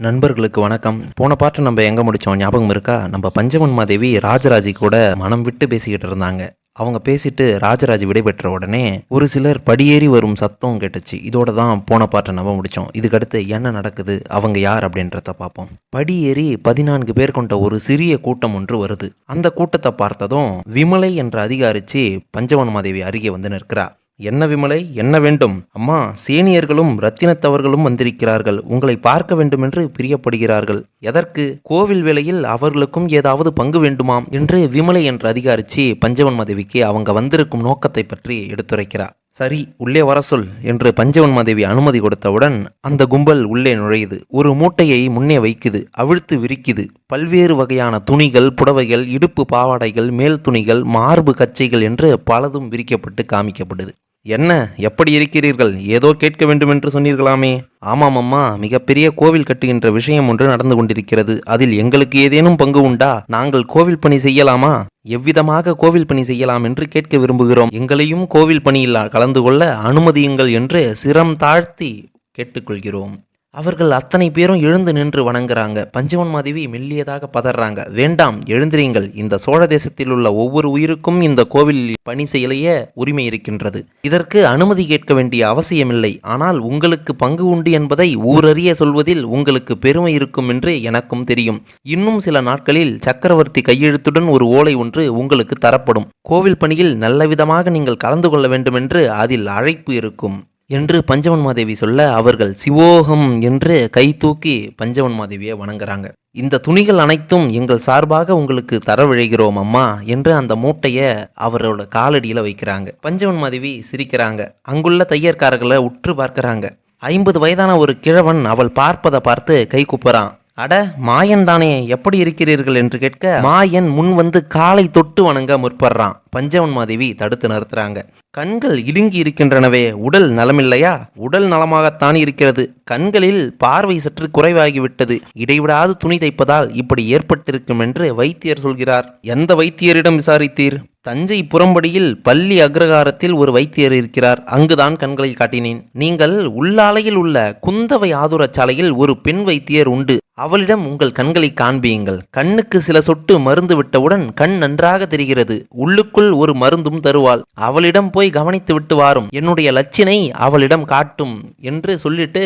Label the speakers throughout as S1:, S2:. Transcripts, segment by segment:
S1: நண்பர்களுக்கு வணக்கம். போன பாட்டு நம்ம எங்கே முடித்தோம் ஞாபகம் இருக்கா? நம்ம பஞ்சமன்மாதேவி ராஜராஜி கூட மனம் விட்டு பேசிக்கிட்டு இருந்தாங்க. அவங்க பேசிட்டு ராஜராஜ் விடைபெற்ற உடனே ஒரு சிலர் படியேறி வரும் சத்தம் கேட்டுச்சு. இதோட தான் போன பாட்டை நம்ம முடித்தோம் இதுக்கடுத்து என்ன நடக்குது? அவங்க யார் அப்படின்றத பார்ப்போம். படியேறி பதினான்கு பேர் கொண்ட ஒரு சிறிய கூட்டம் ஒன்று வருது. அந்த கூட்டத்தை பார்த்ததும் விமலை என்ற அதிகாரிச்சு பஞ்சவன்மாதேவி அருகே வந்து நிற்கிறா. என்ன விமலை என்ன வேண்டும்? அம்மா சீனியர்களும் ரத்தினத்தவர்களும் வந்திருக்கிறார்கள். உங்களை பார்க்க வேண்டுமென்று பிரியப்படுகிறார்கள். எதற்கு? கோவில் வேளையில் அவர்களுக்கும் ஏதாவது பங்கு வேண்டுமாம் என்று விமலை என்ற அதிகாரிச்சி பஞ்சவன்மாதேவிக்கு அவங்க வந்திருக்கும் நோக்கத்தை பற்றி எடுத்துரைக்கிறார். சரி உள்ளே வர சொல் என்று பஞ்சவன்மாதேவி அனுமதி கொடுத்தவுடன் அந்த கும்பல் உள்ளே நுழையுது. ஒரு மூட்டையை முன்னே வைக்குது அவிழ்த்து விரிக்குது. பல்வேறு வகையான துணிகள் புடவைகள் இடுப்பு பாவாடைகள் மேல் துணிகள் மார்பு கச்சைகள் என்று பலதும் விரிக்கப்பட்டு காமிக்கப்படுது. என்ன எப்படி இருக்கிறீர்கள்? ஏதோ கேட்க வேண்டும் என்று சொன்னீர்களாமே? ஆமாம் அம்மா மிகப்பெரிய கோவில் கட்டுகின்ற விஷயம் ஒன்று நடந்து கொண்டிருக்கிறது. அதில் எங்களுக்கு ஏதேனும் பங்கு உண்டா? நாங்கள் கோவில் பணி செய்யலாமா? எவ்விதமாக கோவில் பணி செய்யலாம் என்று கேட்க விரும்புகிறோம். எங்களையும் கோவில் பணியில் கலந்து கொள்ள அனுமதியுங்கள் என்று சிரம் தாழ்த்தி கேட்டுக்கொள்கிறோம். அவர்கள் அத்தனை பேரும் எழுந்து நின்று வணங்குறாங்க. பஞ்சவன் மாதேவி மெல்லியதாக பதறாங்க. வேண்டாம் எழுந்திரீங்கள். இந்த சோழ தேசத்தில் உள்ள ஒவ்வொரு உயிருக்கும் இந்த கோவில் பணி செய்யலையே உரிமை இருக்கின்றது. இதற்கு அனுமதி கேட்க வேண்டிய அவசியமில்லை. ஆனால் உங்களுக்கு பங்கு உண்டு என்பதை ஊரறிய சொல்வதில் உங்களுக்கு பெருமை இருக்கும் என்று எனக்கும் தெரியும். இன்னும் சில நாட்களில் சக்கரவர்த்தி கையெழுத்துடன் ஒரு ஓலை ஒன்று உங்களுக்கு தரப்படும். கோவில் பணியில் நல்லவிதமாக நீங்கள் கலந்து கொள்ள வேண்டுமென்று அதில் அழைப்பு இருக்கும். என்று பஞ்சவன்மாதேவி சொல்ல அவர்கள் சிவோகம் என்று கை தூக்கி பஞ்சவன்மாதேவியை வணங்குறாங்க. இந்த துணிகள் அனைத்தும் எங்கள் சார்பாக உங்களுக்கு தரவிழைகிறோம் அம்மா என்று அந்த மூட்டையை அவரோட காலடியில் வைக்கிறாங்க. பஞ்சவன்மாதேவி சிரிக்கிறாங்க. அங்குள்ள தையற்காரர்களை உற்று பார்க்கிறாங்க. ஐம்பது வயதான ஒரு கிழவன் அவள் பார்ப்பதை பார்த்து கை கூப்புறான். அட மாயன் தானே எப்படி இருக்கிறீர்கள் என்று கேட்க மாயன் முன் வந்து காலை தொட்டு வணங்க முற்படுறான். பஞ்சவன் மாதேவி தடுத்து நிறுத்துறாங்க. கண்கள் இடுங்கி இருக்கின்றனவே உடல் நலமில்லையா? உடல் நலமாகத்தான் இருக்கிறது. கண்களில் பார்வை சற்று குறைவாகிவிட்டது. இடைவிடாது துணி தைப்பதால் இப்படி ஏற்பட்டிருக்கும் என்று வைத்தியர் சொல்கிறார். எந்த வைத்தியரிடம் விசாரித்தீர்? தஞ்சை புறம்படியில் பள்ளி அக்ரகாரத்தில் ஒரு வைத்தியர் இருக்கிறார். அங்குதான் கண்களை காட்டினேன். நீங்கள் உள்ளாலையில் உள்ள குந்தவை ஆதுரச்சாலையில் ஒரு பெண் வைத்தியர் உண்டு. அவளிடம் உங்கள் கண்களை காண்பியுங்கள். கண்ணுக்கு சில சொட்டு மருந்து விட்டவுடன் கண் நன்றாக தெரிகிறது. உள்ளுக்குள் ஒரு மருந்தும் தருவாள். அவளிடம் போய் கவனித்து விட்டு வாரும். என்னுடைய லட்சினை அவளிடம் காட்டும் என்று சொல்லிட்டு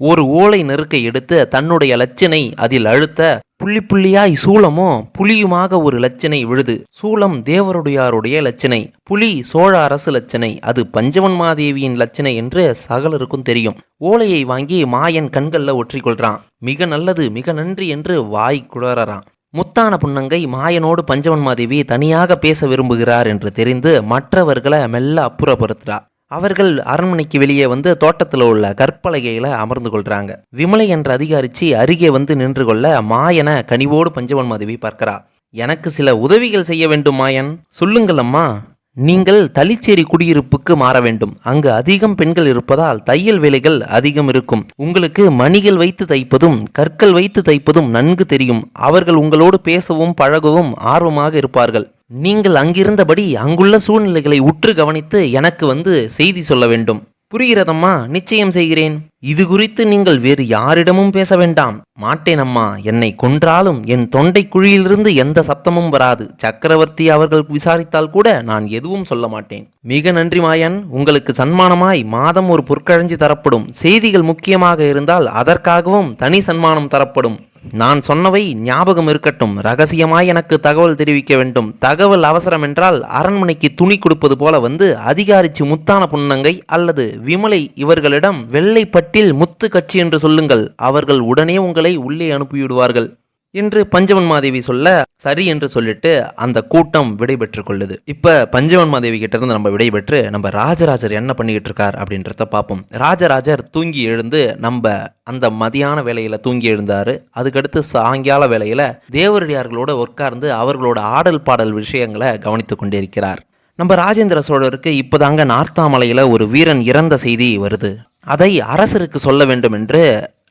S1: ஒரு ஓலை நெருக்கை எடுத்து தன்னுடைய லட்சினை அதில் அழுத்த புள்ளி புள்ளியாய் சூளமும் புலியுமாக ஒரு லட்சனை விழுது. சூளம் தேவருடையாருடைய லட்சனை புலி சோழ அரசு லட்சனை அது பஞ்சவன்மாதேவியின் லட்சனை என்று சகலருக்கும் தெரியும். ஓலையை வாங்கி மாயன் கண்களில் ஒற்றிக்கொள்றான். மிக நல்லது மிக நன்றி என்று வாய் குளறறான் முத்தான புன்னங்கை மாயனோடு பஞ்சவன்மாதேவி தனியாக பேச விரும்புகிறார் என்று தெரிந்து மற்றவர்களை மெல்ல அப்புறப்படுத்துகிறார் அவர்கள் அரண்மனைக்கு வெளியே வந்து தோட்டத்தில் உள்ள கற்பலகையில் அமர்ந்து கொள்கிறாங்க விமலை என்ற அதிகாரிச்சி அருகே வந்து நின்று கொள்ள மாயன கனிவோடு பஞ்சவன் மாதவி பார்க்கிறா. எனக்கு சில உதவிகள் செய்ய வேண்டும் மாயன். சொல்லுங்கள் அம்மா. நீங்கள் தளிச்சேரி குடியிருப்புக்கு மாற வேண்டும். அங்கு அதிகம் பெண்கள் இருப்பதால் தையல் வேலைகள் அதிகம் இருக்கும். உங்களுக்கு மணிகள் வைத்து தைப்பதும் கற்கள் வைத்து தைப்பதும் நன்கு தெரியும். அவர்கள் உங்களோடு பேசவும் பழகவும் ஆர்வமாக இருப்பார்கள். நீங்கள் அங்கிருந்தபடி அங்குள்ள சூழ்நிலைகளை உற்று கவனித்து எனக்கு வந்து செய்தி சொல்ல வேண்டும். புரிகிறதம்மா? நிச்சயம் செய்கிறேன். இது குறித்து நீங்கள் வேறு யாரிடமும் பேச வேண்டாம். மாட்டேன் அம்மா. என்னை கொன்றாலும் என் தொண்டை குழியிலிருந்து எந்த சத்தமும் வராது. சக்கரவர்த்தி அவர்கள் விசாரித்தால் கூட நான் எதுவும் சொல்ல மாட்டேன். மிக நன்றி மாயன். உங்களுக்கு சன்மானமாய் மாதம் ஒரு பொற்கழஞ்சி தரப்படும். செய்திகள் முக்கியமாக இருந்தால் அதற்காகவும் தனி சன்மானம் தரப்படும். நான் சொன்னவை ஞாபகம் இருக்கட்டும். ரகசியமாய் எனக்கு தகவல் தெரிவிக்க வேண்டும். தகவல் அவசரம் என்றால் அரண்மனைக்கு துணி கொடுப்பது போல வந்து அதிகாரிச்சு முத்தான புன்னங்கை அல்லது விமலை இவர்களிடம் வெள்ளைப்பட்டில் முத்து கட்சி என்று சொல்லுங்கள். அவர்கள் உடனே உங்களை உள்ளே அனுப்பிவிடுவார்கள். என்று பஞ்சவன் மாதேவி சொல்ல சரி என்று சொல்லிட்டு அந்த கூட்டம் விடைபெற்று கொள்ளுது. இப்ப பஞ்சவன் மாதேவி கிட்ட இருந்து நம்ம விடைபெற்று நம்ம ராஜராஜர் என்ன பண்ணிக்கிட்டு இருக்கார் அப்படின்றத பார்ப்போம். ராஜராஜர் தூங்கி எழுந்து நம்ம அந்த மதியான வேலையில தூங்கி எழுந்தாரு. அதுக்கடுத்து சாயங்கால வேலையில தேவரடியார்களோட உட்கார்ந்து அவர்களோட ஆடல் பாடல் விஷயங்களை கவனித்து கொண்டிருக்கிறார் நம்ம ராஜேந்திர சோழருக்கு இப்போதாங்க நார்த்தாமலையில் ஒரு வீரன் இறந்த செய்தி வருது. அதை அரசருக்கு சொல்ல வேண்டும் என்று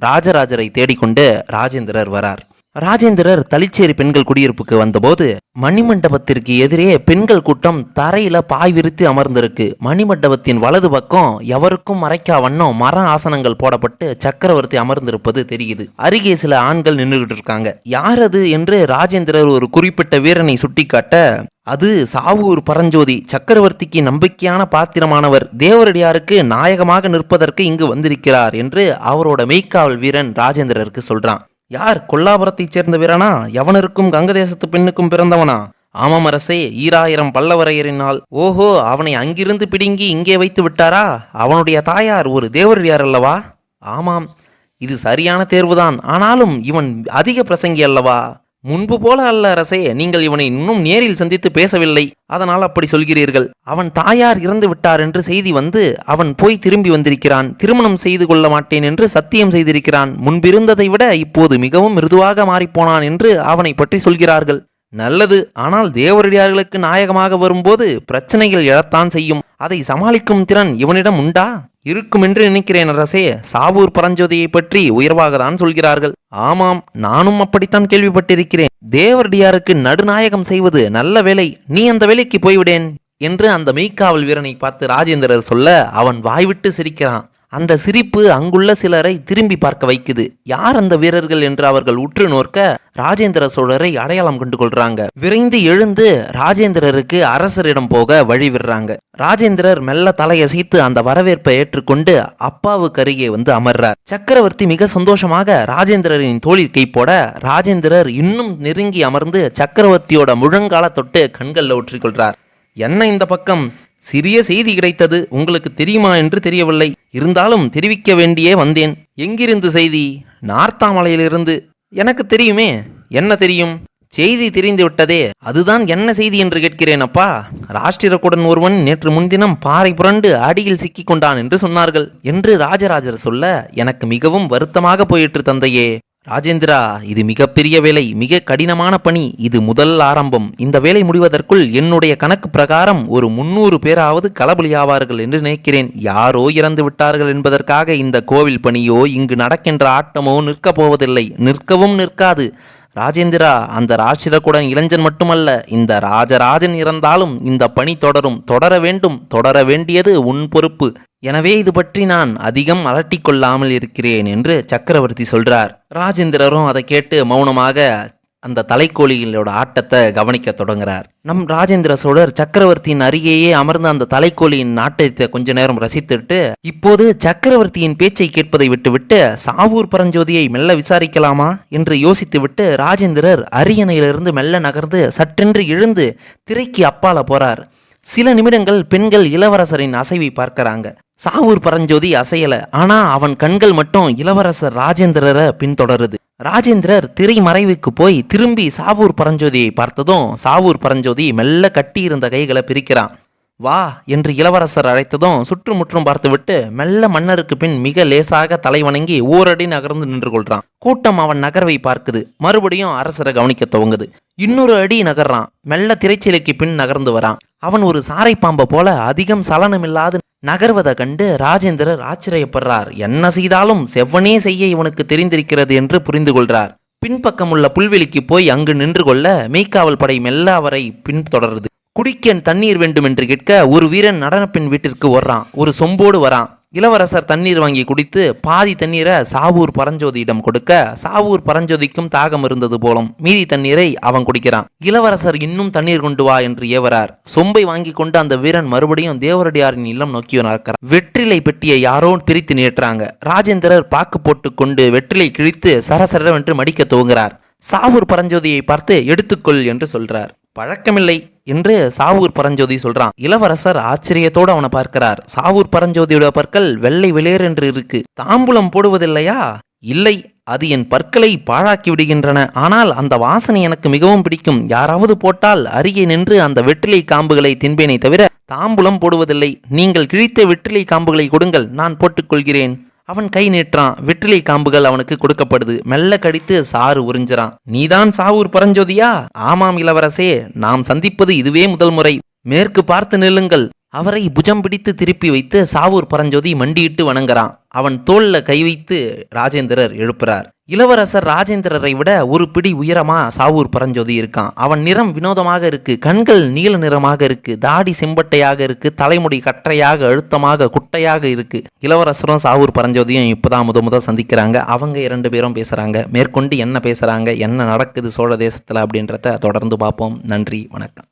S1: ராஜராஜரை தேடிக்கொண்டு ராஜேந்திரர் வரார். ராஜேந்திரர் தளிச்சேரி பெண்கள் குடியிருப்புக்கு வந்தபோது மணிமண்டபத்திற்கு எதிரே பெண்கள் கூட்டம் தரையில பாய் விரித்து அமர்ந்திருக்கு. மணிமண்டபத்தின் வலது பக்கம் எவருக்கும் மறைக்கா வண்ணம் மர ஆசனங்கள் போடப்பட்டு சக்கரவர்த்தி அமர்ந்திருப்பது தெரியுது. அருகே சில ஆண்கள் நின்றுகிட்டு இருக்காங்க. யார் அது என்று ராஜேந்திரர் ஒரு குறிப்பிட்ட வீரனை சுட்டிக்காட்ட அது சாவூர் பரஞ்சோதி. சக்கரவர்த்திக்கு நம்பிக்கையான பாத்திரமானவர். தேவரடியாருக்கு நாயகமாக நிற்பதற்கு இங்கு வந்திருக்கிறார் என்று அவரோட மெய்க்காவல் வீரன் ராஜேந்திரருக்கு சொல்றான். யார் கொல்லாபுரத்தைச் சேர்ந்த வீரனா? எவனிருக்கும் கங்கதேசத்து பெண்ணுக்கும் பிறந்தவனா? ஆமாம் அரசே ஈராயிரம் பல்லவரையரினால். ஓஹோ அவனை அங்கிருந்து பிடுங்கி இங்கே வைத்து விட்டாரா? அவனுடைய தாயார் ஒரு தேவரியார் அல்லவா? ஆமாம் இது சரியான தேர்வுதான். ஆனாலும் இவன் அதிக பிரசங்கி அல்லவா? முன்பு போல அல்ல அரசே நீங்கள் இவனை இன்னும் நேரில் சந்தித்து பேசவில்லை. அதனால் அப்படி சொல்கிறீர்கள். அவன் தாயார் இறந்து விட்டார் என்று செய்தி வந்து அவன் போய் திரும்பி வந்திருக்கிறான். திருமணம் செய்து கொள்ள மாட்டேன் என்று சத்தியம் செய்திருக்கிறான். முன்பிருந்ததை விட இப்போது மிகவும் மிருதுவாக மாறிப்போனான் என்று அவனை பற்றி சொல்கிறார்கள். நல்லது ஆனால் தேவரடியார்களுக்கு நாயகமாக வரும்போது பிரச்சனைகள் எழத்தான் செய்யும். அதை சமாளிக்கும் திறன் இவனிடம் உண்டா? இருக்கும் என்று நினைக்கிறேன் அரசே. சாவூர் பரஞ்சோதியை பற்றி உயர்வாக தான் சொல்கிறார்கள். ஆமாம் நானும் அப்படித்தான் கேள்விப்பட்டிருக்கிறேன். தேவரடியாருக்கு நடுநாயகம் செய்வது நல்ல வேலை. நீ அந்த வேலைக்கு போய்விடேன் என்று அந்த மெய்க்காவல் வீரனை பார்த்து ராஜேந்திரர் சொல்ல அவன் வாய்விட்டு சிரிக்கிறான். அந்த சிரிப்பு அங்குள்ள சிலரை திரும்பி பார்க்க வைக்குது. யார் அந்த வீரர்கள் என்று அவர்கள் உற்று நோக்க ராஜேந்திர சோழரை அடையாளம் கண்டு கொள்றாங்க. விரைந்து எழுந்து ராஜேந்திரருக்கு அரசரிடம் போக வழி விடுறாங்க. ராஜேந்திரர் மெல்ல தலையசைத்து அந்த வரவேற்பை ஏற்றுக்கொண்டு அப்பாவுக்கு அருகே வந்து அமர்றார். சக்கரவர்த்தி மிக சந்தோஷமாக ராஜேந்திரரின் தோளில் கை போட ராஜேந்திரர் இன்னும் நெருங்கி அமர்ந்து சக்கரவர்த்தியோட முழங்கால தொட்டு கண்களில் ஒற்றிக்கொள்றார் என்ன இந்த பக்கம்? சிறிய செய்தி கிடைத்தது உங்களுக்கு தெரியுமா என்று தெரியவில்லை. இருந்தாலும் தெரிவிக்க வேண்டியே வந்தேன். எங்கிருந்து செய்தி? நார்த்தாமலையிலிருந்து. எனக்கு தெரியுமே. என்ன தெரியும்? செய்தி தெரிந்து விட்டதே அதுதான் என்ன செய்தி என்று கேட்கிறேன் அப்பா. ராஷ்டிரக்குடன் ஒருவன் நேற்று முன்தினம் பாறை புரண்டு அடியில் சிக்கிக் கொண்டான் என்று சொன்னார்கள். என்று ராஜராஜர் சொல்ல எனக்கு மிகவும் வருத்தமாக போயிற்று தந்தையே. ராஜேந்திரா இது மிகப்பெரிய வேலை மிக கடினமான பணி இது முதல் ஆரம்பம். இந்த வேலை முடிவதற்குள் என்னுடைய கணக்கு பிரகாரம் ஒரு முன்னூறு பேராவது களபலியாவார்கள் என்று நினைக்கிறேன். யாரோ இறந்து விட்டார்கள் என்பதற்காக இந்த கோவில் பணியோ இங்கு நடக்கின்ற ஆட்டமோ நிற்கப் போவதில்லை. நிற்கவும் நிற்காது. ராஜேந்திரா அந்த ராட்சிரகுடன் இளைஞன் மட்டுமல்ல இந்த ராஜராஜன் இறந்தாலும் இந்த பணி தொடரும். தொடர வேண்டும் தொடர வேண்டியது உன் பொறுப்பு. எனவே இது பற்றி நான் அதிகம் அலட்டிக்கொள்ளாமல் இருக்கிறேன் என்று சக்கரவர்த்தி சொல்றார். ராஜேந்திரரும் அதை கேட்டு மௌனமாக அந்த தலைக்கோழிகளோட ஆட்டத்தை கவனிக்க தொடங்குறார். நம் ராஜேந்திர சோழர் சக்கரவர்த்தியின் அருகேயே அமர்ந்த அந்த தலைக்கோழியின் ஆட்டத்தை கொஞ்ச நேரம் ரசித்துட்டு இப்போது சக்கரவர்த்தியின் பேச்சை கேட்பதை விட்டுவிட்டு சாவூர் பரஞ்சோதியை மெல்ல விசாரிக்கலாமா என்று யோசித்துவிட்டு ராஜேந்திரர் அரியணையிலிருந்து மெல்ல நகர்ந்து சற்றென்று எழுந்து திரைக்கு அப்பால போறார். சில நிமிடங்கள் பெண்கள் இளவரசரின் அசைவை பார்க்கிறாங்க. சாவூர் பரஞ்சோதி அசையல ஆனா அவன் கண்கள் மட்டும் இளவரசர் ராஜேந்திரரை பின்தொடருது. ராஜேந்திரர் திரை மறைவுக்கு போய் திரும்பி சாவூர் பரஞ்சோதியை பார்த்ததும் சாவூர் பரஞ்சோதி மெல்ல கட்டியிருந்த கைகளை பிரிக்கிறான். வா என்று இளவரசர் அழைத்ததும் சுற்றுமுற்றும் பார்த்துவிட்டு மெல்ல மன்னருக்கு பின் மிக லேசாக தலைவணங்கி ஓரடி நகர்ந்து நின்று கொள்றான். கூட்டம் அவன் நகர்வை பார்க்குது. மறுபடியும் அரசரை கவனிக்க துவங்குது. இன்னொரு அடி நகர்றான். மெல்ல திரைச்சிலைக்கு பின் நகர்ந்து வரான். அவன் ஒரு சாரை பாம்பை போல அதிகம் சலனமில்லாது நகர்வதை கண்டு ராஜேந்திரர் ஆச்சரியப்படுறார். என்ன செய்தாலும் செவ்வனே செய்ய இவனுக்கு தெரிந்திருக்கிறது என்று புரிந்து கொள்கிறார் பின்பக்கம் உள்ள புல்வெளிக்கு போய் அங்கு நின்று கொள்ள மெய்க்காவல் படை மெல்ல அவரை பின்தொடருது குடிக்க தண்ணீர் வேண்டும் என்று கேட்க ஒரு வீரன் நடனப்பின் வீட்டிற்கு வர்றான் ஒரு சொம்போடு வரான். இளவரசர் தண்ணீர் வாங்கி குடித்து பாதி தண்ணீரை சாவூர் பரஞ்சோதியிடம் கொடுக்க சாவூர் பரஞ்சோதிக்கும் தாகம் இருந்தது போலும் மீதி தண்ணீரை அவன் குடிக்கிறான். இளவரசர் இன்னும் தண்ணீர் கொண்டு வா என்று ஏவரார். சொம்பை வாங்கி கொண்டு அந்த வீரன் மறுபடியும் தேவரடியாரின் இல்லம் நோக்கி நடக்கிறார் வெற்றிலை பெட்டியை யாரோ பிரித்து நேற்றாங்க. ராஜேந்திரர் பாக்கு போட்டு கொண்டு வெற்றிலை கிழித்து சரசரவென்று மடிக்க துவங்குறார் சாவூர் பரஞ்சோதியை பார்த்து எடுத்துக்கொள் என்று சொல்றார். பழக்கமில்லை. என்று சாவூர் பரஞ்சோதி சொல்றான் இளவரசர் ஆச்சரியத்தோடு அவனை பார்க்கிறார். சாவூர் பரஞ்சோதியோட பற்கள் வெள்ளை வெளியேறு என்று இருக்கு. தாம்பூலம் போடுவதில்லையா? இல்லை அது என் பற்களை பாழாக்கி விடுகின்றன. ஆனால் அந்த வாசனை எனக்கு மிகவும் பிடிக்கும். யாராவது போட்டால் அருகே நின்று அந்த வெற்றிலை காம்புகளை தின்பேனே தவிர தாம்பூலம் போடுவதில்லை. நீங்கள் கிழித்த வெற்றிலை காம்புகளை கொடுங்கள். நான் போட்டுக்கொள்கிறேன். அவன் கை நீட்டுறான். வெற்றிலை காம்புகள் அவனுக்கு கொடுக்கப்படுது. மெல்ல கடித்து சாறு உறிஞ்சுறான். நீதான் சாவூர் பரஞ்சோதியா ஆமாம் இளவரசே. நாம் சந்திப்பது இதுவே முதல் முறை. மேற்கு பார்த்து நில்லுங்கள். அவரை புஜம் பிடித்து திருப்பி வைத்து சாவூர் பரஞ்சோதி மண்டியிட்டு வணங்குறான். அவன் தோல்ல கை வைத்து ராஜேந்திரர் எழுப்புறார். இளவரசர் ராஜேந்திரரை விட ஒரு பிடி உயரமா சாவூர் பரஞ்சோதி இருக்கான். அவன் நிறம் வினோதமாக இருக்கு கண்கள் நீல நிறமாக இருக்கு தாடி செம்பட்டையாக இருக்கு தலைமுடி கற்றையாக அழுத்தமாக குட்டையாக இருக்கு. இளவரசரும் சாவூர் பரஞ்சோதியும் இப்பதான் முத முத சந்திக்கிறாங்க. அவங்க இரண்டு பேரும் பேசுறாங்க. மேற்கொண்டு என்ன பேசுறாங்க என்ன நடக்குது சோழ தேசத்துல அப்படின்றத தொடர்ந்து பார்ப்போம். நன்றி வணக்கம்.